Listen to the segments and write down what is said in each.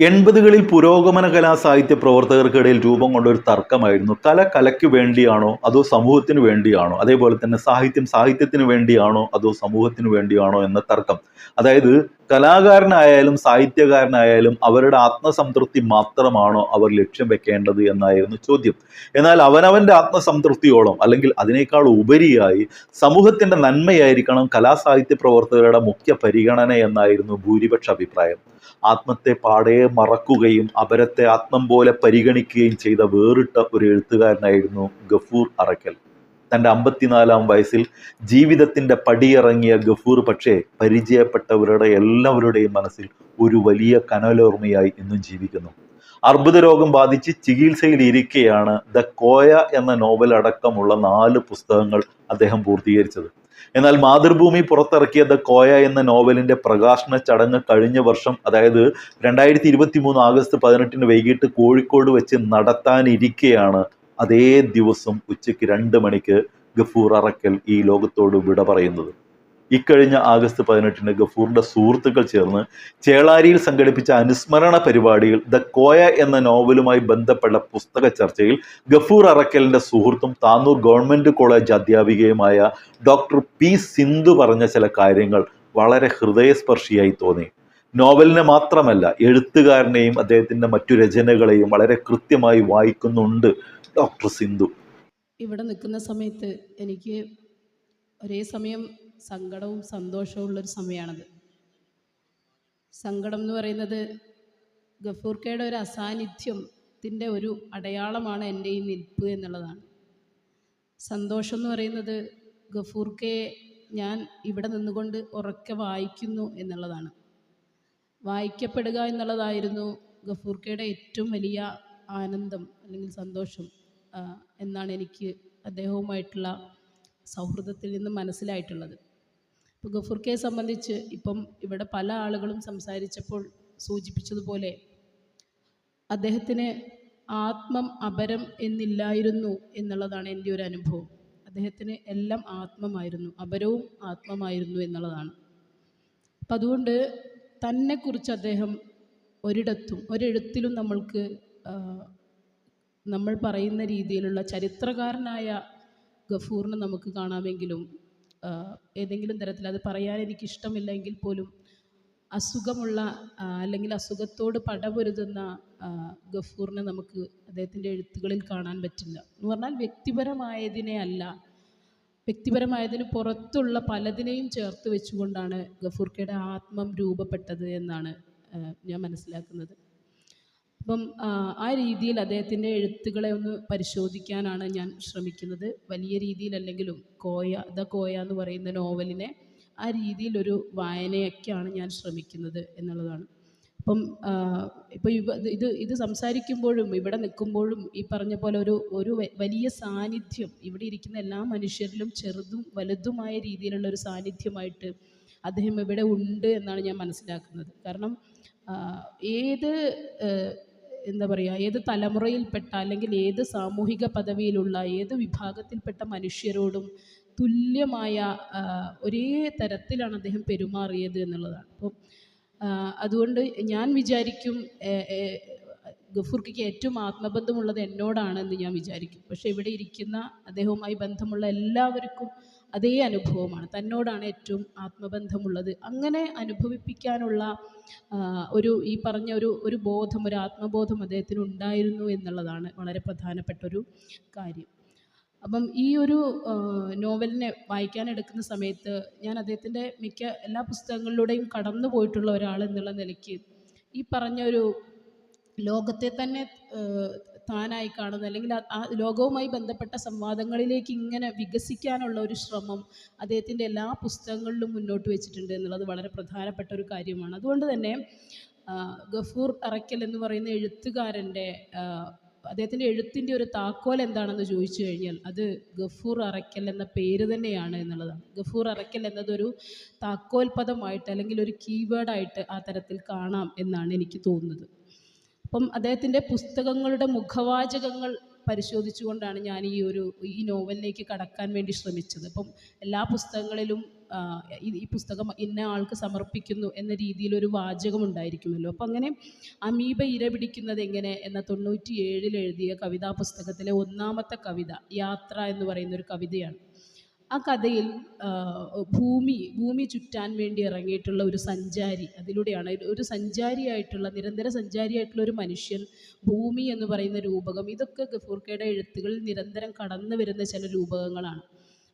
എൺപതുകളിൽ പുരോഗമന കലാ സാഹിത്യ പ്രവർത്തകർക്കിടയിൽ രൂപം കൊണ്ട ഒരു തർക്കമായിരുന്നു. കല കലയ്ക്ക് വേണ്ടിയാണോ? അതോ സമൂഹത്തിന് വേണ്ടിയാണോ? അതേപോലെ തന്നെ സാഹിത്യം സാഹിത്യത്തിന് വേണ്ടിയാണോ? അതോ സമൂഹത്തിന് വേണ്ടിയാണോ എന്ന തർക്കം. അതായത് കലാകാരനായാലും സാഹിത്യകാരനായാലും അവരുടെ ആത്മസംതൃപ്തി മാത്രമാണോ അവർ ലക്ഷ്യം വെക്കേണ്ടത് എന്നായിരുന്നു ചോദ്യം. എന്നാൽ അവനവന്റെ ആത്മസംതൃപ്തിയോളം അല്ലെങ്കിൽ അതിനേക്കാൾ ഉപരിയായി സമൂഹത്തിന്റെ നന്മയായിരിക്കണം കലാസാഹിത്യ പ്രവർത്തകരുടെ മുഖ്യ പരിഗണന എന്നായിരുന്നു ഭൂരിപക്ഷ അഭിപ്രായം. ആത്മത്തെ പാടെ മറക്കുകയും അപരത്തെ ആത്മം പോലെ പരിഗണിക്കുകയും ചെയ്ത വേറിട്ട ഒരു എഴുത്തുകാരനായിരുന്നു ഗഫൂർ അറക്കൽ. തന്റെ അമ്പത്തിനാലാം വയസ്സിൽ ജീവിതത്തിന്റെ പടിയിറങ്ങിയ ഗഫൂർ പക്ഷേ പരിചയപ്പെട്ടവരുടെ എല്ലാവരുടെയും മനസ്സിൽ ഒരു വലിയ കനലോർമ്മയായി ഇന്നും ജീവിക്കുന്നു. അർബുദ രോഗം ബാധിച്ച് ചികിത്സയിൽ ഇരിക്കെയാണ് ദ കോയ എന്ന നോവൽ അടക്കമുള്ള നാല് പുസ്തകങ്ങൾ അദ്ദേഹം പൂർത്തീകരിച്ചത്. എന്നാൽ മാതൃഭൂമി പുറത്തിറക്കിയ ദ കോയ എന്ന നോവലിന്റെ പ്രകാശന ചടങ്ങ് കഴിഞ്ഞ വർഷം അതായത് രണ്ടായിരത്തി ഇരുപത്തി മൂന്ന് ആഗസ്റ്റ് പതിനെട്ടിന് വൈകിട്ട് കോഴിക്കോട് വെച്ച് നടത്താനിരിക്കെയാണ് അതേ ദിവസം ഉച്ചയ്ക്ക് രണ്ട് മണിക്ക് ഗഫൂർ അറക്കൽ ഈ ലോകത്തോട് വിട പറയുന്നത്. ഇക്കഴിഞ്ഞ ആഗസ്റ്റ് പതിനെട്ടിന് ഗഫൂറിന്റെ സുഹൃത്തുക്കൾ ചേർന്ന് ചേളാരിയിൽ സംഘടിപ്പിച്ച അനുസ്മരണ പരിപാടിയിൽ ദ കോയ എന്ന നോവലുമായി ബന്ധപ്പെട്ട പുസ്തക ചർച്ചയിൽ ഗഫൂർ അറക്കലിന്റെ സുഹൃത്തും താന്നൂർ ഗവൺമെന്റ് കോളേജ് അധ്യാപികയുമായ ഡോക്ടർ പി സിന്ധു പറഞ്ഞ ചില കാര്യങ്ങൾ വളരെ ഹൃദയസ്പർശിയായി തോന്നി. നോവലിനെ മാത്രമല്ല എഴുത്തുകാരനെയും അദ്ദേഹത്തിന്റെ മറ്റു രചനകളെയും വളരെ കൃത്യമായി വായിക്കുന്നുണ്ട് ഡോക്ടർ സിന്ധു. ഇവിടെ നിൽക്കുന്ന സമയത്ത് എനിക്ക് ഒരേ സമയം സങ്കടവും സന്തോഷവും ഉള്ളൊരു സമയമാണത് സങ്കടം എന്ന് പറയുന്നത് ഗഫൂർക്കയുടെ ഒരു അസാന്നിധ്യത്തിന്റെ ഒരു അടയാളമാണ് എന്റെ ഈ നിൽപ്പ് എന്നുള്ളതാണ്. സന്തോഷം എന്ന് പറയുന്നത് ഗഫൂർക്കയെ ഞാൻ ഇവിടെ നിന്നുകൊണ്ട് ഉറക്കെ വായിക്കുന്നു എന്നുള്ളതാണ്. വായിക്കപ്പെടുക എന്നുള്ളതായിരുന്നു ഗഫൂർക്കയുടെ ഏറ്റവും വലിയ ആനന്ദം അല്ലെങ്കിൽ സന്തോഷം എന്നാണ് എനിക്ക് അദ്ദേഹവുമായിട്ടുള്ള സൗഹൃദത്തിൽ നിന്ന് മനസ്സിലായിട്ടുള്ളത്. ഇപ്പോൾ ഗഫൂർക്കയെ സംബന്ധിച്ച് ഇപ്പം ഇവിടെ പല ആളുകളും സംസാരിച്ചപ്പോൾ സൂചിപ്പിച്ചതുപോലെ അദ്ദേഹത്തിന് ആത്മം അപരം എന്നില്ലായിരുന്നു എന്നുള്ളതാണ് എന്റെ ഒരു അനുഭവം. അദ്ദേഹത്തിന് എല്ലാം ആത്മമായിരുന്നു അപരവും ആത്മമായിരുന്നു എന്നുള്ളതാണ്. അപ്പം അതുകൊണ്ട് തന്നെക്കുറിച്ച് അദ്ദേഹം ഒരിടത്തും ഒരിടത്തിലും നമ്മൾക്ക് നമ്മൾ പറയുന്ന രീതിയിലുള്ള ചരിത്രകാരനായ ഗഫൂറിനെ നമുക്ക് കാണാമെങ്കിലും ഏതെങ്കിലും തരത്തിൽ അത് പറയാൻ എനിക്ക് ഇഷ്ടമില്ലെങ്കിൽ പോലും അസുഖമുള്ള അല്ലെങ്കിൽ അസുഖത്തോട് പടപൊരുതുന്ന ഗഫൂറിനെ നമുക്ക് അദ്ദേഹത്തിന്റെ എഴുത്തുകളിൽ കാണാൻ പറ്റില്ല. എന്ന് പറഞ്ഞാൽ വ്യക്തിപരമായതിനെ അല്ല. വ്യക്തിപരമായതിന് പുറത്തുള്ള പലതിനെയും ചേർത്ത് വെച്ചുകൊണ്ടാണ് ഗഫൂർക്കയുടെ ആത്മം രൂപപ്പെട്ടത് എന്നാണ് ഞാൻ മനസ്സിലാക്കുന്നത്. അപ്പം ആ, രീതിയിൽ അദ്ദേഹത്തിന്റെ എഴുത്തുകളെ ഒന്ന് പരിശോധിക്കാനാണ് ഞാൻ ശ്രമിക്കുന്നത്. വലിയ രീതിയിലല്ലെങ്കിലും കോയ ദ കോയ എന്ന് പറയുന്ന നോവലിനെ ആ രീതിയിലൊരു വായനയൊക്കെയാണ് ഞാൻ ശ്രമിക്കുന്നത് എന്നുള്ളതാണ്. അപ്പം ഇപ്പോൾ ഇവ ഇത് ഇത് സംസാരിക്കുമ്പോഴും ഇവിടെ നിൽക്കുമ്പോഴും ഈ പറഞ്ഞ പോലെ ഒരു ഒരു വലിയ സാന്നിധ്യം ഇവിടെ ഇരിക്കുന്ന എല്ലാ മനുഷ്യരിലും ചെറുതും വലുതുമായ രീതിയിലുള്ള ഒരു സാന്നിധ്യമായിട്ട് അദ്ദേഹം ഇവിടെ ഉണ്ട് എന്നാണ് ഞാൻ മനസ്സിലാക്കുന്നത്. കാരണം ഏത് എന്താ പറയുക ഏത് തലമുറയിൽപ്പെട്ട അല്ലെങ്കിൽ ഏത് സാമൂഹിക പദവിയിലുള്ള ഏത് വിഭാഗത്തിൽപ്പെട്ട മനുഷ്യരോടും തുല്യമായ ഒരേ തരത്തിലാണ് അദ്ദേഹം പെരുമാറിയത് എന്നുള്ളതാണ്. അപ്പം അതുകൊണ്ട് ഞാൻ വിചാരിക്കും ഗഫൂർക്കയ്ക്ക് ഏറ്റവും ആത്മബന്ധമുള്ളത് എന്നോടാണെന്ന് ഞാൻ വിചാരിക്കും. പക്ഷേ ഇവിടെ ഇരിക്കുന്ന അദ്ദേഹവുമായി ബന്ധമുള്ള എല്ലാവർക്കും അതേ അനുഭവമാണ്. തന്നോടാണ് ഏറ്റവും ആത്മബന്ധമുള്ളത്. അങ്ങനെ അനുഭവിപ്പിക്കാനുള്ള ഒരു ഈ പറഞ്ഞ ഒരു ഒരു ബോധം ഒരു ആത്മബോധം അദ്ദേഹത്തിന് ഉണ്ടായിരുന്നു എന്നുള്ളതാണ് വളരെ പ്രധാനപ്പെട്ട ഒരു കാര്യം. അപ്പം ഈ ഒരു നോവലിനെ വായിക്കാൻ എടുക്കുന്ന സമയത്ത് ഞാൻ അദ്ദേഹത്തിന്റെ മിക്ക എല്ലാ പുസ്തകങ്ങളിലൂടെയും കടന്നു പോയിട്ടുള്ള ഒരാൾ എന്നുള്ള നിലയ്ക്ക് ഈ പറഞ്ഞ ഒരു ലോകത്തെ തന്നെ താനായി കാണുന്നത്. അല്ലെങ്കിൽ ആ- ലോകവുമായി ബന്ധപ്പെട്ട സംവാദങ്ങളിലേക്ക് ഇങ്ങനെ വികസിക്കാനുള്ള ഒരു ശ്രമം അദ്ദേഹത്തിന്റെ എല്ലാ പുസ്തകങ്ങളിലും മുന്നോട്ട് വെച്ചിട്ടുണ്ട് എന്നുള്ളത് വളരെ പ്രധാനപ്പെട്ട ഒരു കാര്യമാണ്. അതുകൊണ്ട് തന്നെ ഗഫൂർ അറയ്ക്കൽ എന്ന് പറയുന്ന എഴുത്തുകാരന്റെ അദ്ദേഹത്തിന്റെ എഴുത്തിന്റെ ഒരു താക്കോൽ എന്താണെന്ന് ചോദിച്ചു കഴിഞ്ഞാൽ അത് ഗഫൂർ അറയ്ക്കൽ എന്ന പേര് തന്നെയാണ് എന്നുള്ളതാണ്. ഗഫൂർ അറയ്ക്കൽ എന്നതൊരു താക്കോൽ പദമായിട്ട് അല്ലെങ്കിൽ ഒരു കീവേഡായിട്ട് ആ തരത്തിൽ കാണാം എന്നാണ് എനിക്ക് തോന്നുന്നത്. അപ്പം അദ്ദേഹത്തിന്റെ പുസ്തകങ്ങളുടെ മുഖവാചകങ്ങൾ പരിശോധിച്ചുകൊണ്ടാണ് ഞാൻ ഈ ഒരു ഈ നോവലിലേക്ക് കടക്കാൻ വേണ്ടി ശ്രമിച്ചത്. അപ്പം എല്ലാ പുസ്തകങ്ങളിലും ഈ പുസ്തകം ഇന്ന ആൾക്ക് സമർപ്പിക്കുന്നു എന്ന രീതിയിലൊരു വാചകം ഉണ്ടായിരിക്കുമല്ലോ അപ്പം അങ്ങനെ അമീബ ഇര പിടിക്കുന്നത് എങ്ങനെ എന്ന തൊണ്ണൂറ്റി ഏഴിൽ എഴുതിയ കവിതാ പുസ്തകത്തിലെ ഒന്നാമത്തെ കവിത യാത്ര എന്ന് പറയുന്ന ഒരു കവിതയാണ്. ആ കഥയിൽ ഭൂമി ഭൂമി ചുറ്റാൻ വേണ്ടി ഇറങ്ങിയിട്ടുള്ള ഒരു സഞ്ചാരി അതിലൂടെയാണ് ഒരു സഞ്ചാരിയായിട്ടുള്ള നിരന്തര സഞ്ചാരിയായിട്ടുള്ള ഒരു മനുഷ്യൻ ഭൂമി എന്ന് പറയുന്ന രൂപകം ഇതൊക്കെ ഗഫൂർക്കയുടെ എഴുത്തുകളിൽ നിരന്തരം കടന്നു വരുന്ന ചില രൂപകങ്ങളാണ്.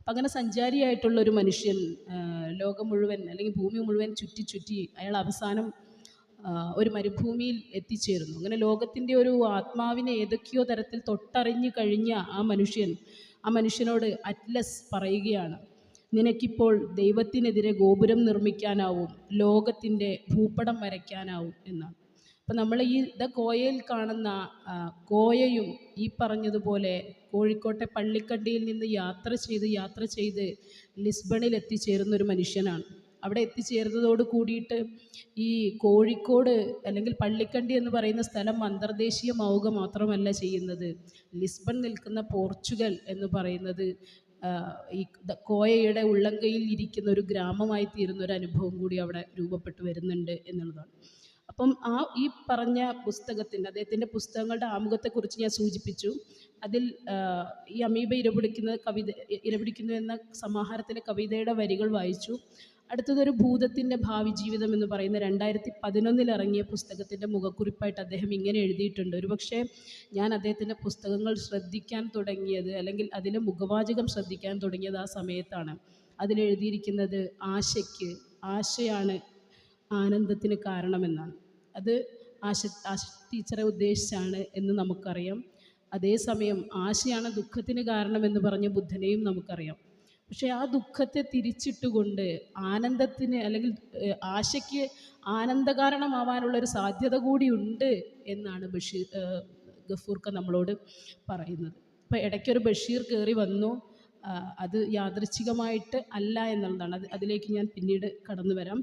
അപ്പം അങ്ങനെ സഞ്ചാരിയായിട്ടുള്ള ഒരു മനുഷ്യൻ ലോകം മുഴുവൻ അല്ലെങ്കിൽ ഭൂമി മുഴുവൻ ചുറ്റി ചുറ്റി അയാൾ അവസാനം ഒരു മരുഭൂമിയിൽ എത്തിച്ചേരുന്നു. അങ്ങനെ ലോകത്തിന്റെ ഒരു ആത്മാവിനെ ഏതൊക്കെയോ തരത്തിൽ തൊട്ടറിഞ്ഞു കഴിഞ്ഞ ആ മനുഷ്യൻ ആ മനുഷ്യനോട് അറ്റ്ലസ് പറയുകയാണ് നിനക്കിപ്പോൾ ദൈവത്തിനെതിരെ ഗോപുരം നിർമ്മിക്കാനാവും ലോകത്തിന്റെ ഭൂപടം വരയ്ക്കാനാവും എന്നാണ്. അപ്പം നമ്മൾ ഈ ദ കോയയിൽ കാണുന്ന കോയയും ഈ പറഞ്ഞതുപോലെ കോഴിക്കോട്ടെ പള്ളിക്കണ്ടിയിൽ നിന്ന് യാത്ര ചെയ്ത് യാത്ര ചെയ്ത് ലിസ്ബണിൽ എത്തിച്ചേരുന്ന ഒരു മനുഷ്യനാണ്. അവിടെ എത്തിച്ചേർന്നതോട് കൂടിയിട്ട് ഈ കോഴിക്കോട് അല്ലെങ്കിൽ പള്ളിക്കണ്ടി എന്ന് പറയുന്ന സ്ഥലം അന്തർദേശീയമാവുക മാത്രമല്ല ചെയ്യുന്നത്. ലിസ്ബൺ നിൽക്കുന്ന പോർച്ചുഗൽ എന്ന് പറയുന്നത് ഈ കോയയുടെ ഉള്ളങ്കയിൽ ഇരിക്കുന്ന ഒരു ഗ്രാമമായി തീരുന്ന ഒരു അനുഭവം കൂടി അവിടെ രൂപപ്പെട്ടു വരുന്നുണ്ട് എന്നുള്ളതാണ്. അപ്പം ആ ഈ പറഞ്ഞ പുസ്തകത്തിന്റെ അദ്ദേഹത്തിന്റെ പുസ്തകങ്ങളുടെ ആമുഖത്തെക്കുറിച്ച് ഞാൻ സൂചിപ്പിച്ചു. അതിൽ ഈ അമീബ ഇരപിടിക്കുന്ന കവിത ഇരപിടിക്കുന്നു എന്ന സമാഹാരത്തിലെ കവിതയുടെ വരികൾ വായിച്ചു. അടുത്തതൊരു ഭൂതത്തിന്റെ ഭാവി ജീവിതം എന്ന് പറയുന്ന രണ്ടായിരത്തി പതിനൊന്നിൽ ഇറങ്ങിയ പുസ്തകത്തിന്റെ മുഖക്കുറിപ്പായിട്ട് അദ്ദേഹം ഇങ്ങനെ എഴുതിയിട്ടുണ്ട്. ഒരുപക്ഷെ ഞാൻ അദ്ദേഹത്തിന്റെ പുസ്തകങ്ങൾ ശ്രദ്ധിക്കാൻ തുടങ്ങിയത് അല്ലെങ്കിൽ അതിലെ മുഖവാചകം ശ്രദ്ധിക്കാൻ തുടങ്ങിയത് ആ സമയത്താണ്. അതിലെഴുതിയിരിക്കുന്നത് ആശയ്ക്ക് ആശയാണ് ആനന്ദത്തിന് കാരണമെന്നാണ്. അത് ആശ ആശ ടീച്ചറെ ഉദ്ദേശിച്ചാണ് എന്ന് നമുക്കറിയാം. അതേസമയം ആശയാണ് ദുഃഖത്തിന് കാരണമെന്ന് പറഞ്ഞ ബുദ്ധനെയും നമുക്കറിയാം. പക്ഷേ ആ ദുഃഖത്തെ തിരിച്ചിട്ടുകൊണ്ട് ആനന്ദത്തിന് അല്ലെങ്കിൽ ആശയ്ക്ക് ആശയ്ക്ക് ആനന്ദകാരണമാവാനുള്ള ഒരു സാധ്യത കൂടിയുണ്ട് എന്നാണ് ബഷീർ ഗഫൂർക്ക നമ്മളോട് പറയുന്നത്. അപ്പോൾ ഇടയ്ക്കൊരു ബഷീർ കയറി വന്നു. അത് യാദൃച്ഛികമായിട്ട് അല്ല എന്നുള്ളതാണ്. അത് അതിലേക്ക് ഞാൻ പിന്നീട് കടന്നു വരാം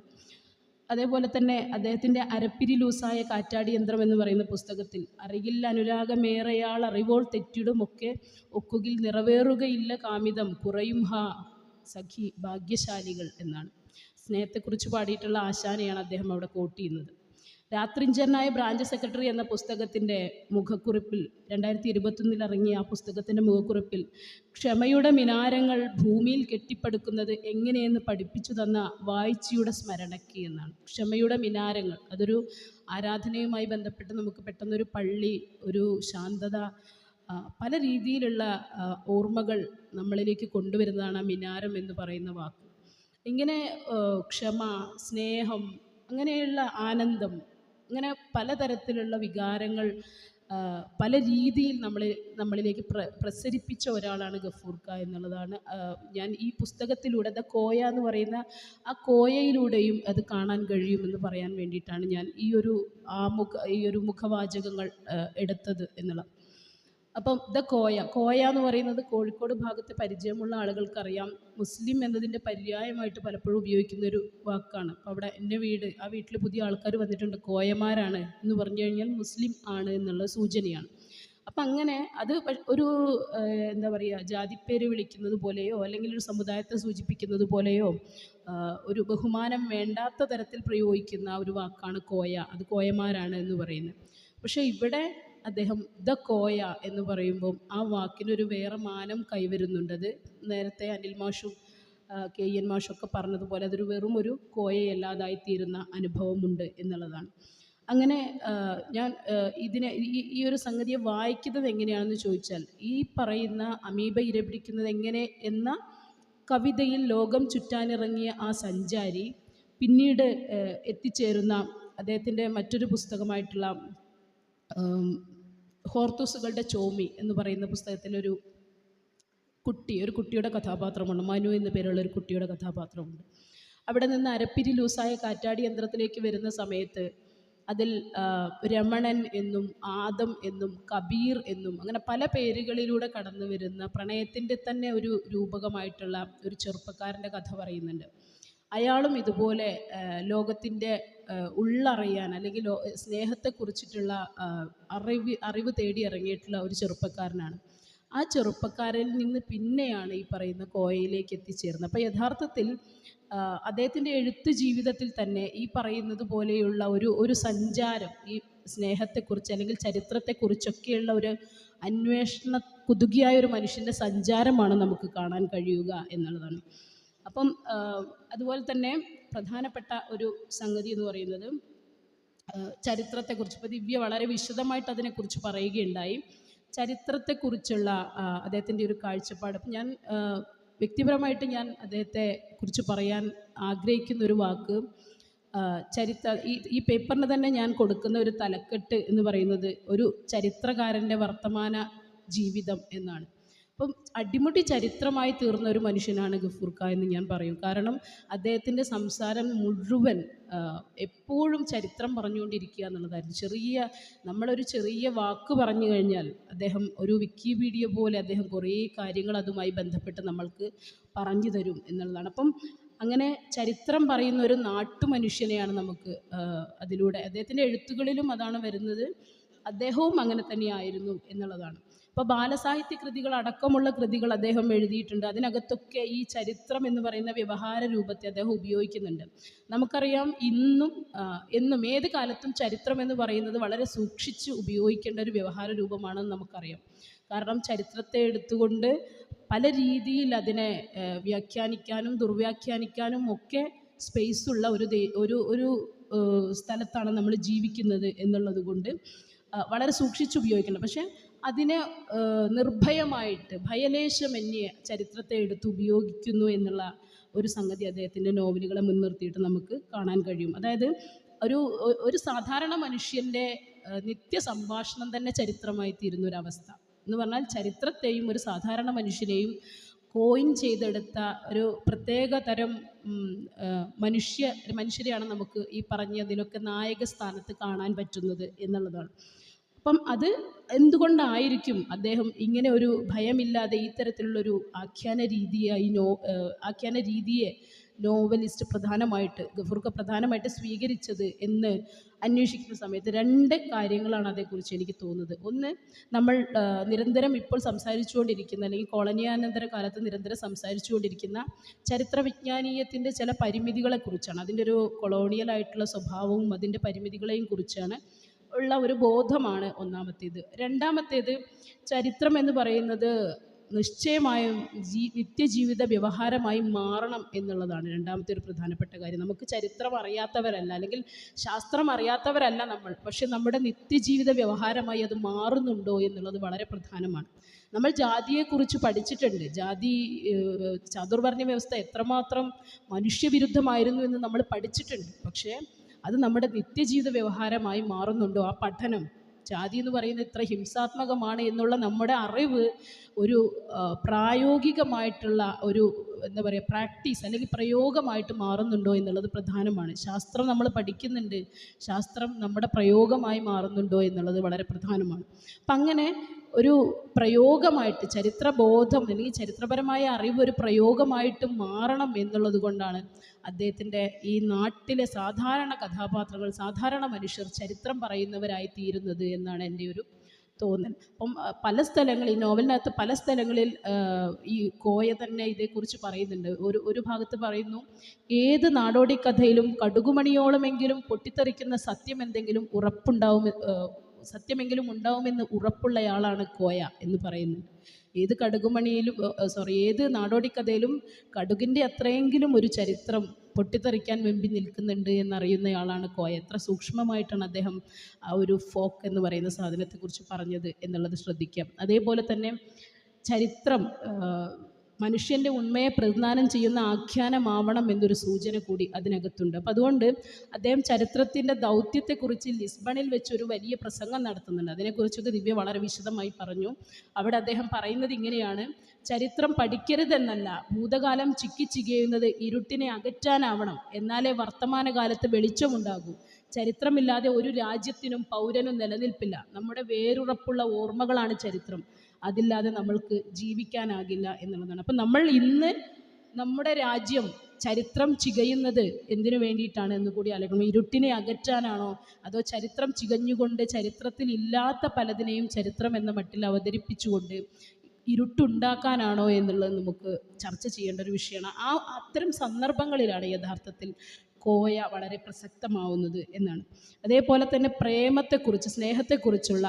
അതേപോലെ തന്നെ അദ്ദേഹത്തിന്റെ അരപ്പിരി ലൂസായ കാറ്റാടി യന്ത്രം എന്ന് പറയുന്ന പുസ്തകത്തിൽ അറിയില്ല അനുരാഗമേറെയാൾ അറിവോൾ തെറ്റിടുമൊക്കെ ഒക്കുകിൽ നിറവേറുകയില്ല കാമിതം കുറയും ഹാ സഖി ഭാഗ്യശാലികൾ എന്നാണ്. സ്നേഹത്തെക്കുറിച്ച് പാടിയിട്ടുള്ള ആശാനെയാണ് അദ്ദേഹം അവിടെ കോട്ട് ചെയ്യുന്നത്. രാത്രിഞ്ചനായ ബ്രാഞ്ച് സെക്രട്ടറി എന്ന പുസ്തകത്തിന്റെ മുഖക്കുറിപ്പിൽ രണ്ടായിരത്തി ഇരുപത്തൊന്നിൽ ഇറങ്ങിയ ആ പുസ്തകത്തിന്റെ മുഖക്കുറിപ്പിൽ ക്ഷമയുടെ മിനാരങ്ങൾ ഭൂമിയിൽ കെട്ടിപ്പടുക്കുന്നത് എങ്ങനെയെന്ന് പഠിപ്പിച്ചു തന്ന വായിച്ചിയുടെ സ്മരണയ്ക്ക് എന്നാണ്. ക്ഷമയുടെ മിനാരങ്ങൾ അതൊരു ആരാധനയുമായി ബന്ധപ്പെട്ട് നമുക്ക് പെട്ടെന്നൊരു പള്ളി ഒരു ശാന്തത പല രീതിയിലുള്ള ഓർമ്മകൾ നമ്മളിലേക്ക് കൊണ്ടുവരുന്നതാണ് ആ മിനാരം എന്ന് പറയുന്ന വാക്ക്. ഇങ്ങനെ ക്ഷമ സ്നേഹം അങ്ങനെയുള്ള ആനന്ദം അങ്ങനെ പലതരത്തിലുള്ള വികാരങ്ങൾ പല രീതിയിൽ നമ്മളെ നമ്മളിലേക്ക് പ്ര പ്രസരിപ്പിച്ച ഒരാളാണ് ഗഫൂർക്ക എന്നുള്ളതാണ്. ഞാൻ ഈ പുസ്തകത്തിലൂടെ ദ കോയ എന്ന് പറയുന്ന ആ കോയയിലൂടെയും അത് കാണാൻ കഴിയുമെന്ന് പറയാൻ വേണ്ടിയിട്ടാണ് ഞാൻ ഈ ഒരു ആമുഖ ഈ ഒരു മുഖവാചകങ്ങൾ എടുത്തത് എന്നുള്ള. അപ്പം ദ കോയ കോയ എന്ന് പറയുന്നത് കോഴിക്കോട് ഭാഗത്ത് പരിചയമുള്ള ആളുകൾക്കറിയാം. മുസ്ലിം എന്നതിന്റെ പര്യായമായിട്ട് പലപ്പോഴും ഉപയോഗിക്കുന്ന ഒരു വാക്കാണ്. അപ്പോൾ അവിടെ എന്റെ വീട് ആ വീട്ടിൽ പുതിയ ആൾക്കാർ വന്നിട്ടുണ്ട്. കോയമാരാണ് എന്ന് പറഞ്ഞു കഴിഞ്ഞാൽ മുസ്ലിം ആണ് എന്നുള്ള സൂചനയാണ്. അപ്പം അങ്ങനെ അത് ഒരു എന്താ പറയുക ജാതിപ്പേര് വിളിക്കുന്നത് പോലെയോ അല്ലെങ്കിൽ ഒരു സമുദായത്തെ സൂചിപ്പിക്കുന്നത് പോലെയോ ഒരു ബഹുമാനം വേണ്ടാത്ത തരത്തിൽ പ്രയോഗിക്കുന്ന ഒരു വാക്കാണ് കോയ. അത് കോയമാരാണ് എന്ന് പറയുന്നത്. പക്ഷേ ഇവിടെ അദ്ദേഹം ദ കോയ എന്ന് പറയുമ്പം ആ വാക്കിനൊരു വേറെ മാനം കൈവരുന്നുണ്ട്. അത് നേരത്തെ അനിൽ മാഷും കെ. എൻ. മാഷൊക്കെ പറഞ്ഞതുപോലെ അതൊരു വെറും ഒരു കോയയല്ലാതായിത്തീരുന്ന അനുഭവമുണ്ട് എന്നുള്ളതാണ്. അങ്ങനെ ഞാൻ ഇതിനെ ഈ ഒരു സംഗതിയെ വായിക്കുന്നത് എങ്ങനെയാണെന്ന് ചോദിച്ചാൽ ഈ പറയുന്ന അമീബ ഇരപിടിക്കുന്നത് എങ്ങനെ എന്ന കവിതയിൽ ലോകം ചുറ്റാനിറങ്ങിയ ആ സഞ്ചാരി പിന്നീട് എത്തിച്ചേരുന്ന അദ്ദേഹത്തിന്റെ മറ്റൊരു പുസ്തകമായിട്ടുള്ള ഹോർത്തൂസുകളുടെ ചോമി എന്ന് പറയുന്ന പുസ്തകത്തിലൊരു കുട്ടി ഒരു കുട്ടിയുടെ കഥാപാത്രമുണ്ട്. മനു എന്ന പേരുള്ള ഒരു കുട്ടിയുടെ കഥാപാത്രമുണ്ട്. അവിടെ നിന്ന് അരപ്പിരി ലൂസായ കാറ്റാടി യന്ത്രത്തിലേക്ക് വരുന്ന സമയത്ത് അതിൽ രമണൻ എന്നും ആദം എന്നും കബീർ എന്നും അങ്ങനെ പല പേരുകളിലൂടെ കടന്നു വരുന്ന പ്രണയത്തിന്റെ തന്നെ ഒരു രൂപകമായിട്ടുള്ള ഒരു ചെറുപ്പക്കാരന്റെ കഥ പറയുന്നുണ്ട്. അയാളും ഇതുപോലെ ലോകത്തിന്റെ ഉള്ളറിയാൻ അല്ലെങ്കിൽ സ്നേഹത്തെ സ്നേഹത്തെക്കുറിച്ചിട്ടുള്ള അറിവ് അറിവ് തേടി ഇറങ്ങിയിട്ടുള്ള ഒരു ചെറുപ്പക്കാരനാണ്. ആ ചെറുപ്പക്കാരിൽ നിന്ന് പിന്നെയാണ് ഈ പറയുന്ന കോയയിലേക്ക് എത്തിച്ചേർന്നത്. അപ്പോൾ യഥാർത്ഥത്തിൽ അദ്ദേഹത്തിന്റെ എഴുത്ത് ജീവിതത്തിൽ തന്നെ ഈ പറയുന്നത് പോലെയുള്ള ഒരു ഒരു സഞ്ചാരം ഈ സ്നേഹത്തെക്കുറിച്ച് അല്ലെങ്കിൽ ചരിത്രത്തെക്കുറിച്ചൊക്കെയുള്ള ഒരു അന്വേഷണ കുതുകിയായ ഒരു മനുഷ്യന്റെ സഞ്ചാരമാണ് നമുക്ക് കാണാൻ കഴിയുക എന്നുള്ളതാണ്. അപ്പം അതുപോലെ തന്നെ പ്രധാനപ്പെട്ട ഒരു സംഗതി എന്ന് പറയുന്നത് ചരിത്രത്തെക്കുറിച്ച്. ഇപ്പോൾ ദിവ്യ വളരെ വിശദമായിട്ട് അതിനെക്കുറിച്ച് പറയുകയുണ്ടായി. ചരിത്രത്തെക്കുറിച്ചുള്ള അദ്ദേഹത്തിന്റെ ഒരു കാഴ്ചപ്പാട്. ഞാൻ വ്യക്തിപരമായിട്ട് ഞാൻ അദ്ദേഹത്തെ കുറിച്ച് പറയാൻ ആഗ്രഹിക്കുന്ന ഒരു വാക്ക് ചരിത്ര ഈ ഈ പേപ്പറിന് തന്നെ ഞാൻ കൊടുക്കുന്ന ഒരു തലക്കെട്ട് എന്ന് പറയുന്നത് ഒരു ചരിത്രകാരന്റെ വർത്തമാന ജീവിതം എന്നാണ്. അപ്പം അടിമുടി ചരിത്രമായി തീർന്ന ഒരു മനുഷ്യനാണ് ഗഫൂർ ഖാ എന്ന് ഞാൻ പറയും. കാരണം അദ്ദേഹത്തിന്റെ സംസാരം മുഴുവൻ എപ്പോഴും ചരിത്രം പറഞ്ഞുകൊണ്ടിരിക്കുക എന്നുള്ളതായിരുന്നു. ചെറിയ നമ്മളൊരു ചെറിയ വാക്ക് പറഞ്ഞു കഴിഞ്ഞാൽ അദ്ദേഹം ഒരു വിക്കിപീഡിയ പോലെ അദ്ദേഹം കുറേ കാര്യങ്ങൾ അതുമായി ബന്ധപ്പെട്ട് നമ്മൾക്ക് പറഞ്ഞു തരും എന്നുള്ളതാണ്. അപ്പം അങ്ങനെ ചരിത്രം പറയുന്ന ഒരു നാട്ടുമനുഷ്യനെയാണ് നമുക്ക് അതിലൂടെ അദ്ദേഹത്തിന്റെ എഴുത്തുകളിലും അതാണ് വരുന്നത്. അദ്ദേഹവും അങ്ങനെ തന്നെയായിരുന്നു എന്നുള്ളതാണ്. ഇപ്പോൾ ബാലസാഹിത്യ കൃതികൾ അടക്കമുള്ള കൃതികൾ അദ്ദേഹം എഴുതിയിട്ടുണ്ട്. അതിനകത്തൊക്കെ ഈ ചരിത്രം എന്ന് പറയുന്ന വ്യവഹാര രൂപത്തെ അദ്ദേഹം ഉപയോഗിക്കുന്നുണ്ട്. നമുക്കറിയാം ഇന്നും എന്നും ഏത് കാലത്തും ചരിത്രം എന്ന് പറയുന്നത് വളരെ സൂക്ഷിച്ച് ഉപയോഗിക്കേണ്ട ഒരു വ്യവഹാര രൂപമാണെന്ന് നമുക്കറിയാം. കാരണം ചരിത്രത്തെ എടുത്തുകൊണ്ട് പല രീതിയിൽ അതിനെ വ്യാഖ്യാനിക്കാനും ദുർവ്യാഖ്യാനിക്കാനും ഒക്കെ സ്പേസ് ഉള്ള ഒരു ഒരു ഒരു സ്ഥലത്താണ് നമ്മൾ ജീവിക്കുന്നത് എന്നുള്ളത് കൊണ്ട് വളരെ സൂക്ഷിച്ച് ഉപയോഗിക്കണം പക്ഷേ അതിനെ നിർഭയമായിട്ട് ഭയലേശമന്യേ ചരിത്രത്തെ എടുത്ത് ഉപയോഗിക്കുന്നു എന്നുള്ള ഒരു സംഗതി അദ്ദേഹത്തിന്റെ നോവലുകളെ മുൻനിർത്തിയിട്ട് നമുക്ക് കാണാൻ കഴിയും. അതായത് ഒരു ഒരു സാധാരണ മനുഷ്യന്റെ നിത്യ സംഭാഷണം തന്നെ ചരിത്രമായി തീരുന്ന അവസ്ഥ എന്ന് പറഞ്ഞാൽ ചരിത്രത്തെയും ഒരു സാധാരണ മനുഷ്യനെയും കോയിൻ ചെയ്തെടുത്ത ഒരു പ്രത്യേക തരം മനുഷ്യ മനുഷ്യരെയാണ് നമുക്ക് ഈ പറഞ്ഞതിലൊക്കെ നായക സ്ഥാനത്ത് കാണാൻ പറ്റുന്നത് എന്നുള്ളതാണ്. അപ്പം അത് എന്തുകൊണ്ടായിരിക്കും അദ്ദേഹം ഇങ്ങനെ ഒരു ഭയമില്ലാതെ ഇത്തരത്തിലുള്ളൊരു തരത്തിലുള്ളൊരു ആഖ്യാന രീതിയായി നോ ആഖ്യാന രീതിയെ നോവലിസ്റ്റ് പ്രധാനമായിട്ട് ഗഫൂർക്ക പ്രധാനമായിട്ട് സ്വീകരിച്ചത് എന്ന് അന്വേഷിക്കുന്ന സമയത്ത് രണ്ട് കാര്യങ്ങളാണ് അതേക്കുറിച്ച് എനിക്ക് തോന്നുന്നത്. ഒന്ന് നമ്മൾ നിരന്തരം ഇപ്പോൾ സംസാരിച്ചുകൊണ്ടിരിക്കുന്ന അല്ലെങ്കിൽ കോളനിയാനന്തര കാലത്ത് നിരന്തരം സംസാരിച്ചുകൊണ്ടിരിക്കുന്ന ചരിത്ര വിജ്ഞാനീയത്തിന്റെ ചില പരിമിതികളെക്കുറിച്ചാണ്. അതിന്റെ ഒരു കൊളോണിയലായിട്ടുള്ള സ്വഭാവവും അതിന്റെ പരിമിതികളെയും കുറിച്ചാണ് ഉള്ള ഒരു ബോധമാണ് ഒന്നാമത്തേത്. രണ്ടാമത്തേത് ചരിത്രം എന്ന് പറയുന്നത് നിശ്ചയമായും ജീ നിത്യജീവിത വ്യവഹാരമായി മാറണം എന്നുള്ളതാണ് രണ്ടാമത്തെ ഒരു പ്രധാനപ്പെട്ട കാര്യം. നമുക്ക് ചരിത്രം അറിയാത്തവരല്ല അല്ലെങ്കിൽ ശാസ്ത്രം അറിയാത്തവരല്ല നമ്മൾ. പക്ഷെ നമ്മുടെ നിത്യജീവിത വ്യവഹാരമായി അത് മാറുന്നുണ്ടോ എന്നുള്ളത് വളരെ പ്രധാനമാണ്. നമ്മൾ ജാതിയെക്കുറിച്ച് പഠിച്ചിട്ടുണ്ട്. ജാതി ചാതുർവർണ വ്യവസ്ഥ എത്രമാത്രം മനുഷ്യവിരുദ്ധമായിരുന്നു എന്ന് നമ്മൾ പഠിച്ചിട്ടുണ്ട്. പക്ഷേ അത് നമ്മുടെ നിത്യജീവിത വ്യവഹാരമായി മാറുന്നുണ്ടോ? ആ പഠനം ജാതി എന്ന് പറയുന്നത് ഇത്ര ഹിംസാത്മകമാണ് എന്നുള്ള നമ്മുടെ അറിവ് ഒരു പ്രായോഗികമായിട്ടുള്ള ഒരു എന്താ പറയുക പ്രാക്ടീസ് അല്ലെങ്കിൽ പ്രയോഗമായിട്ട് മാറുന്നുണ്ടോ എന്നുള്ളത് പ്രധാനമാണ്. ശാസ്ത്രം നമ്മൾ പഠിക്കുന്നുണ്ട്. ശാസ്ത്രം നമ്മുടെ പ്രയോഗമായി മാറുന്നുണ്ടോ എന്നുള്ളത് വളരെ പ്രധാനമാണ്. അപ്പം അങ്ങനെ ഒരു പ്രയോഗമായിട്ട് ചരിത്രബോധം അല്ലെങ്കിൽ ചരിത്രപരമായ അറിവ് ഒരു പ്രയോഗമായിട്ട് മാറണം എന്നുള്ളത് കൊണ്ടാണ് അദ്ദേഹത്തിന്റെ ഈ നാട്ടിലെ സാധാരണ കഥാപാത്രങ്ങൾ സാധാരണ മനുഷ്യർ ചരിത്രം പറയുന്നവരായി തീരുന്നത് എന്നാണ് എന്റെ ഒരു തോന്നൽ. അപ്പം പല സ്ഥലങ്ങളിൽ നോവലിനകത്ത് പല സ്ഥലങ്ങളിൽ ഈ കോയ തന്നെ ഇതേക്കുറിച്ച് പറയുന്നുണ്ട്. ഒരു ഒരു ഭാഗത്ത് പറയുന്നു ഏത് നാടോടി കഥയിലും കടുകുമണിയോളമെങ്കിലും പൊട്ടിത്തെറിക്കുന്ന സത്യം എന്തെങ്കിലും ഉറപ്പുണ്ടാവും സത്യമെങ്കിലും ഉണ്ടാവുമെന്ന് ഉറപ്പുള്ളയാളാണ് കോയ എന്ന് പറയുന്നത് ഏത് കടുകുമണിയിലും സോറി ഏത് നാടോടിക്കഥയിലും കടുകിന്റെ അത്രയെങ്കിലും ഒരു ചരിത്രം പൊട്ടിത്തെറിക്കാൻ വെമ്പി നിൽക്കുന്നുണ്ട് എന്നറിയുന്നയാളാണ് കോയ. എത്ര സൂക്ഷ്മമായിട്ടാണ് അദ്ദേഹം ആ ഒരു ഫോക്ക് എന്ന് പറയുന്ന സാധനത്തെക്കുറിച്ച് പറഞ്ഞത് എന്നുള്ളത് ശ്രദ്ധിക്കാം. അതേപോലെ തന്നെ ചരിത്രം മനുഷ്യന്റെ ഉണ്മയെ പ്രതിദാനം ചെയ്യുന്ന ആഖ്യാനമാവണം എന്നൊരു സൂചന കൂടി അതിനകത്തുണ്ട്. അപ്പം അതുകൊണ്ട് അദ്ദേഹം ചരിത്രത്തിന്റെ ദൗത്യത്തെക്കുറിച്ച് ലിസ്ബണിൽ വെച്ചൊരു വലിയ പ്രസംഗം നടത്തുന്നുണ്ട്. അതിനെക്കുറിച്ചൊക്കെ ദിവ്യ വളരെ വിശദമായി പറഞ്ഞു. അവിടെ അദ്ദേഹം പറയുന്നത് ഇങ്ങനെയാണ്. ചരിത്രം പഠിക്കരുതെന്നല്ല ഭൂതകാലം ചിക്കിച്ചികയുന്നത് ഇരുട്ടിനെ അകറ്റാനാവണം. എന്നാലേ വർത്തമാനകാലത്ത് വെളിച്ചമുണ്ടാകൂ. ചരിത്രമില്ലാതെ ഒരു രാജ്യത്തിനും പൗരനും നിലനിൽപ്പില്ല. നമ്മുടെ വേരുറപ്പുള്ള ഓർമ്മകളാണ് ചരിത്രം. അതില്ലാതെ നമ്മൾക്ക് ജീവിക്കാനാകില്ല എന്നുള്ളതാണ്. അപ്പം നമ്മൾ ഇന്ന് നമ്മുടെ രാജ്യം ചരിത്രം ചികയുന്നത് എന്തിനു വേണ്ടിയിട്ടാണ് എന്ന് കൂടി ആലോചിക്കണം. ഇരുട്ടിനെ അകറ്റാനാണോ അതോ ചരിത്രം ചികഞ്ഞുകൊണ്ട് ചരിത്രത്തിൽ ഇല്ലാത്ത പലതിനെയും ചരിത്രം എന്ന മട്ടിൽ അവതരിപ്പിച്ചുകൊണ്ട് ഇരുട്ടുണ്ടാക്കാനാണോ എന്നുള്ളത് നമുക്ക് ചർച്ച ചെയ്യേണ്ട ഒരു വിഷയമാണ്. ആ അത്തരം സന്ദർഭങ്ങളിലാണ് യഥാർത്ഥത്തിൽ കോയ വളരെ പ്രസക്തമാവുന്നത് എന്നാണ്. അതേപോലെ തന്നെ പ്രേമത്തെക്കുറിച്ച് സ്നേഹത്തെക്കുറിച്ചുള്ള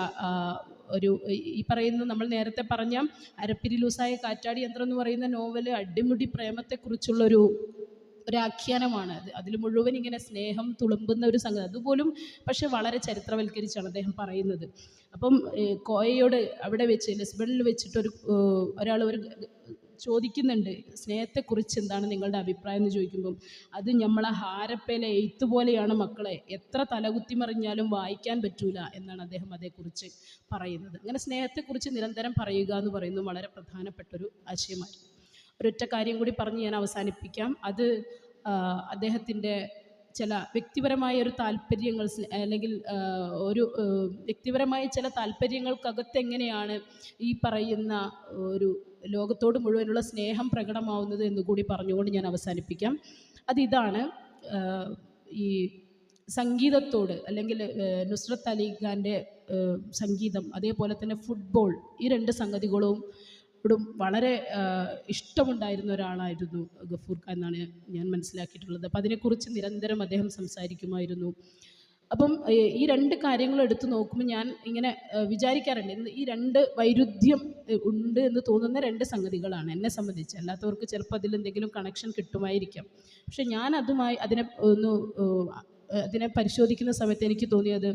ഒരു ഈ- പറയുന്ന നമ്മൾ നേരത്തെ പറഞ്ഞ അരപ്പിരി ലൂസായ കാറ്റാടി യന്ത്രം എന്ന് പറയുന്ന നോവൽ അടിമുടി പ്രേമത്തെക്കുറിച്ചുള്ളൊരു ഒരു ആഖ്യാനമാണ് അത് അതിൽ മുഴുവൻ ഇങ്ങനെ സ്നേഹം തുളുമ്പുന്ന ഒരു സംഗതി. അതുപോലും പക്ഷെ വളരെ ചരിത്രവൽക്കരിച്ചാണ് അദ്ദേഹം പറയുന്നത്. അപ്പം കോയയോട് അവിടെ വെച്ച് ലിസ്ബണിൽ വെച്ചിട്ടൊരു ഒരാൾ ഒരു ചോദിക്കുന്നുണ്ട് സ്നേഹത്തെക്കുറിച്ച് എന്താണ് നിങ്ങളുടെ അഭിപ്രായം? എന്ന് ചോദിക്കുമ്പം അത് നമ്മളെ ഹാരപ്പേലെ എയ്ത്ത് പോലെയാണ് മക്കളെ. എത്ര തലകുത്തി മറിഞ്ഞാലും വായിക്കാൻ പറ്റൂല എന്നാണ് അദ്ദേഹം അതേക്കുറിച്ച് പറയുന്നത്. അങ്ങനെ സ്നേഹത്തെക്കുറിച്ച് നിരന്തരം പറയുക എന്ന് പറയുന്നത് വളരെ പ്രധാനപ്പെട്ടൊരു ആശയമായി. ഒരൊറ്റ കാര്യം കൂടി പറഞ്ഞ് ഞാൻ അവസാനിപ്പിക്കാം. അത് അദ്ദേഹത്തിന്റെ ചില വ്യക്തിപരമായ ഒരു താല്പര്യങ്ങൾ അല്ലെങ്കിൽ ഒരു വ്യക്തിപരമായ ചില താല്പര്യങ്ങൾക്കകത്ത് എങ്ങനെയാണ് ഈ പറയുന്ന ഒരു ലോകത്തോട് മുഴുവനുള്ള സ്നേഹം പ്രകടമാവുന്നത് എന്നുകൂടി പറഞ്ഞുകൊണ്ട് ഞാൻ അവസാനിപ്പിക്കാം. അതിതാണ് ഈ സംഗീതത്തോട് അല്ലെങ്കിൽ നുസ്രത്ത് അലി ഖാന്റെ സംഗീതം അതേപോലെ തന്നെ ഫുട്ബോൾ ഈ രണ്ട് സംഗതികളും ഇവിടും വളരെ ഇഷ്ടമുണ്ടായിരുന്ന ഒരാളായിരുന്നു ഗഫൂർ ഖാൻ എന്നാണ് ഞാൻ മനസ്സിലാക്കിയിട്ടുള്ളത്. അപ്പം അതിനെക്കുറിച്ച് നിരന്തരം അദ്ദേഹം സംസാരിക്കുമായിരുന്നു. അപ്പം ഈ രണ്ട് കാര്യങ്ങൾ എടുത്തു നോക്കുമ്പോൾ ഞാൻ ഇങ്ങനെ വിചാരിക്കാറുണ്ട്. ഈ രണ്ട് വൈരുദ്ധ്യം ഉണ്ട് എന്ന് തോന്നുന്ന രണ്ട് സംഗതികളാണ് എന്നെ സംബന്ധിച്ച്. അല്ലാത്തവർക്ക് ചിലപ്പോൾ അതിൽ എന്തെങ്കിലും കണക്ഷൻ കിട്ടുമായിരിക്കാം. പക്ഷെ ഞാൻ അതുമായി അതിനെ ഒന്ന് അതിനെ പരിശോധിക്കുന്ന സമയത്ത് എനിക്ക് തോന്നിയത്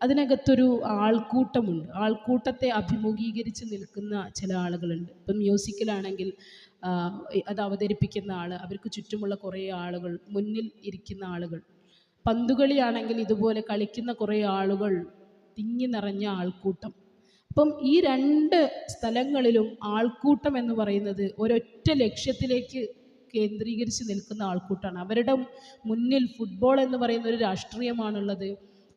അതിനകത്തൊരു ആൾക്കൂട്ടമുണ്ട്. ആൾക്കൂട്ടത്തെ അഭിമുഖീകരിച്ച് നിൽക്കുന്ന ചില ആളുകളുണ്ട്. ഇപ്പം മ്യൂസിക്കിലാണെങ്കിൽ അത് അവതരിപ്പിക്കുന്ന ആൾ അവർക്ക് ചുറ്റുമുള്ള കുറേ ആളുകൾ മുന്നിൽ ഇരിക്കുന്ന ആളുകൾ പന്തുകളിയാണെങ്കിൽ ഇതുപോലെ കളിക്കുന്ന കുറേ ആളുകൾ തിങ്ങി നിറഞ്ഞ ആൾക്കൂട്ടം. അപ്പം ഈ രണ്ട് സ്ഥലങ്ങളിലും ആൾക്കൂട്ടം എന്ന് പറയുന്നത് ഒരൊറ്റ ലക്ഷ്യത്തിലേക്ക് കേന്ദ്രീകരിച്ച് നിൽക്കുന്ന ആൾക്കൂട്ടമാണ് അവരുടെ മുന്നിൽ ഫുട്ബോൾ എന്ന് പറയുന്ന ഒരു രാഷ്ട്രീയമാണുള്ളത്.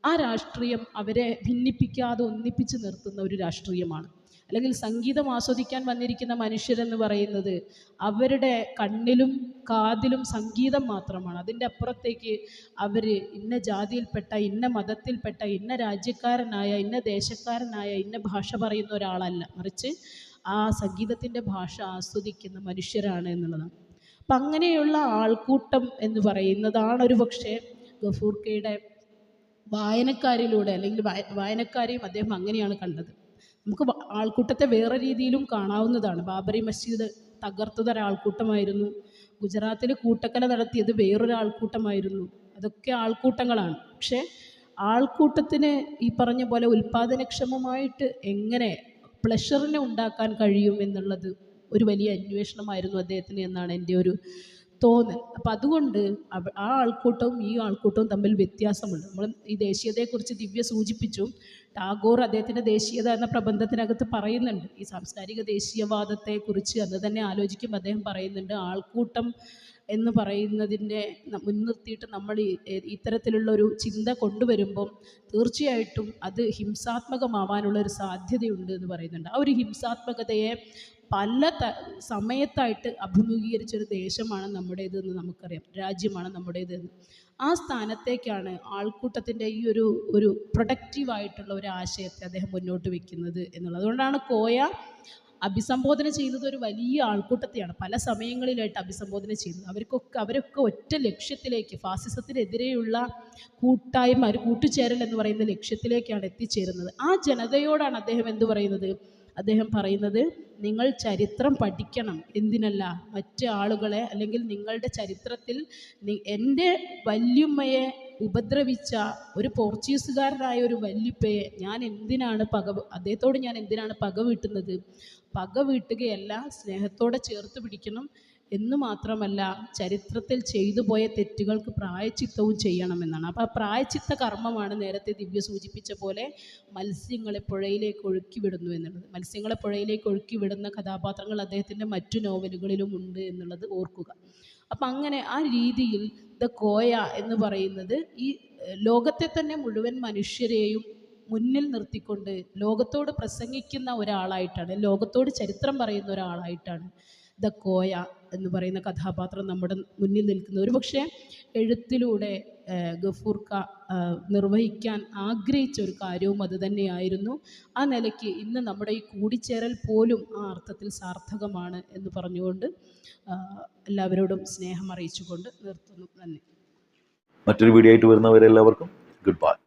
ആ രാഷ്ട്രീയം അവരെ ഭിന്നിപ്പിക്കാതെ ഒന്നിപ്പിച്ച് നിർത്തുന്ന ഒരു രാഷ്ട്രീയമാണ്. അല്ലെങ്കിൽ സംഗീതം ആസ്വദിക്കാൻ വന്നിരിക്കുന്ന മനുഷ്യരെന്ന് പറയുന്നത് അവരുടെ കണ്ണിലും കാതിലും സംഗീതം മാത്രമാണ്. അതിന്റെ അപ്പുറത്തേക്ക് അവർ ഇന്ന ജാതിയിൽപ്പെട്ട ഇന്ന മതത്തിൽപ്പെട്ട ഇന്ന രാജ്യക്കാരനായ ഇന്ന ദേശക്കാരനായ ഇന്ന ഭാഷ പറയുന്ന ഒരാളല്ല. മറിച്ച് ആ സംഗീതത്തിന്റെ ഭാഷ ആസ്വദിക്കുന്ന മനുഷ്യരാണ് എന്നുള്ളതാണ്. അപ്പം അങ്ങനെയുള്ള ആൾക്കൂട്ടം എന്ന് പറയുന്നതാണ് ഒരു പക്ഷേ ഗഫൂർക്കയുടെ വായനക്കാരിലൂടെ അല്ലെങ്കിൽ വായ- വായനക്കാരെയും അദ്ദേഹം അങ്ങനെയാണ് കണ്ടത്. നമുക്ക് ആൾക്കൂട്ടത്തെ വേറെ രീതിയിലും കാണാവുന്നതാണ്. ബാബറി മസ്ജിദ് തകർത്തത് ഒരാൾക്കൂട്ടമായിരുന്നു. ഗുജറാത്തിൽ കൂട്ടക്കല നടത്തിയത് വേറൊരാൾക്കൂട്ടമായിരുന്നു. അതൊക്കെ ആൾക്കൂട്ടങ്ങളാണ്. പക്ഷേ ആൾക്കൂട്ടത്തിന് ഈ പറഞ്ഞ പോലെ ഉൽപ്പാദനക്ഷമമായിട്ട് എങ്ങനെ പ്ലഷറിനെ ഉണ്ടാക്കാൻ കഴിയും എന്നുള്ളത് ഒരു വലിയ അന്വേഷണമായിരുന്നു അദ്ദേഹത്തിന് എന്നാണ് എന്റെ ഒരു തോന്നൽ അപ്പം അതുകൊണ്ട് ആ ആൾക്കൂട്ടവും ഈ ആൾക്കൂട്ടവും തമ്മിൽ വ്യത്യാസമുണ്ട്. നമ്മൾ ഈ ദേശീയതയെക്കുറിച്ച് ദിവ്യ സൂചിപ്പിച്ചു. ടാഗോർ അദ്ദേഹത്തിന്റെ ദേശീയത എന്ന പ്രബന്ധത്തിനകത്ത് പറയുന്നുണ്ട്. ഈ സാംസ്കാരിക ദേശീയവാദത്തെക്കുറിച്ച് അന്ന് തന്നെ ആലോചിക്കുമ്പോൾ അദ്ദേഹം പറയുന്നുണ്ട് ആൾക്കൂട്ടം എന്ന് പറയുന്നതിന്റെ മുൻനിർത്തിയിട്ട് നമ്മൾ ഇത്തരത്തിലുള്ള ഒരു ചിന്ത കൊണ്ടുവരുമ്പം തീർച്ചയായിട്ടും അത് ഹിംസാത്മകമാവാനുള്ള ഒരു സാധ്യതയുണ്ട് എന്ന് പറയുന്നുണ്ട്. ആ ഒരു ഹിംസാത്മകതയെ പല ത സമയത്തായിട്ട് അഭിമുഖീകരിച്ചൊരു ദേശമാണ് നമ്മുടേത് എന്ന് നമുക്കറിയാം. രാജ്യമാണ് നമ്മുടേതെന്ന്. ആ സ്ഥാനത്തേക്കാണ് ആൾക്കൂട്ടത്തിന്റെ ഈ ഒരു ഒരു പ്രൊഡക്റ്റീവായിട്ടുള്ള ഒരു ആശയത്തെ അദ്ദേഹം മുന്നോട്ട് വെക്കുന്നത് എന്നുള്ളത്. അതുകൊണ്ടാണ് കോയ അഭിസംബോധന ചെയ്യുന്നത് ഒരു വലിയ ആൾക്കൂട്ടത്തെയാണ്. പല സമയങ്ങളിലായിട്ട് അഭിസംബോധന ചെയ്യുന്നത്. അവർക്കൊക്കെ അവരൊക്കെ ഒറ്റ ലക്ഷ്യത്തിലേക്ക് ഫാസിസത്തിനെതിരെയുള്ള കൂട്ടായ്മ ഒരു കൂട്ടുചേരൽ എന്ന് പറയുന്ന ലക്ഷ്യത്തിലേക്കാണ് എത്തിച്ചേരുന്നത്. ആ ജനതയോടാണ് അദ്ദേഹം എന്ത് പറയുന്നത്? അദ്ദേഹം പറയുന്നത് നിങ്ങൾ ചരിത്രം പഠിക്കണം. എന്തിനല്ല? മറ്റ് ആളുകളെ അല്ലെങ്കിൽ നിങ്ങളുടെ ചരിത്രത്തിൽ എന്റെ വല്യുമ്മയെ ഉപദ്രവിച്ച ഒരു പോർച്ചുഗീസുകാരനായ ഒരു വല്യുപ്പയെ ഞാൻ എന്തിനാണ് പക അദ്ദേഹത്തോട് ഞാൻ എന്തിനാണ് പക വീട്ടുന്നത്? പക വീട്ടുകയല്ല സ്നേഹത്തോടെ ചേർത്ത് പിടിക്കണം. എന്ന് മാത്രമല്ല ചരിത്രത്തിൽ ചെയ്തു പോയ തെറ്റുകൾക്ക് പ്രായച്ചിത്തവും ചെയ്യണമെന്നാണ്. അപ്പോൾ ആ പ്രായച്ചിത്ത കർമ്മമാണ് നേരത്തെ ദിവ്യ സൂചിപ്പിച്ച പോലെ മത്സ്യങ്ങളെ പുഴയിലേക്ക് ഒഴുക്കി വിടുന്നു എന്നുള്ളത്. മത്സ്യങ്ങളെ പുഴയിലേക്ക് ഒഴുക്കി വിടുന്ന കഥാപാത്രങ്ങൾ അദ്ദേഹത്തിന്റെ മറ്റു നോവലുകളിലും ഉണ്ട് എന്നുള്ളത് ഓർക്കുക. അപ്പം അങ്ങനെ ആ രീതിയിൽ ദ കോയ എന്ന് പറയുന്നത് ഈ ലോകത്തെ തന്നെ മുഴുവൻ മനുഷ്യരെയും മുന്നിൽ നിർത്തിക്കൊണ്ട് ലോകത്തോട് പ്രസംഗിക്കുന്ന ഒരാളായിട്ടാണ് ലോകത്തോട് ചരിത്രം പറയുന്ന ഒരാളായിട്ടാണ് ദ കോയ എന്ന് പറയുന്ന കഥാപാത്രം നമ്മുടെ മുന്നിൽ നിൽക്കുന്നത്. ഒരുപക്ഷെ എഴുത്തിലൂടെ ഗഫൂർക്ക നിർവഹിക്കാൻ ആഗ്രഹിച്ച ഒരു കാര്യവും അത് തന്നെയായിരുന്നു. ആ നിലയ്ക്ക് ഇന്ന് നമ്മുടെ ഈ കൂടിച്ചേരൽ പോലും ആ അർത്ഥത്തിൽ സാർത്ഥകമാണ് എന്ന് പറഞ്ഞുകൊണ്ട് എല്ലാവരോടും സ്നേഹം അറിയിച്ചുകൊണ്ട് നിർത്തുന്നു. നന്ദി. മറ്റൊരു വീഡിയോ ആയിട്ട് വരുന്നവരെല്ലാവർക്കും ഗുഡ് ബൈ.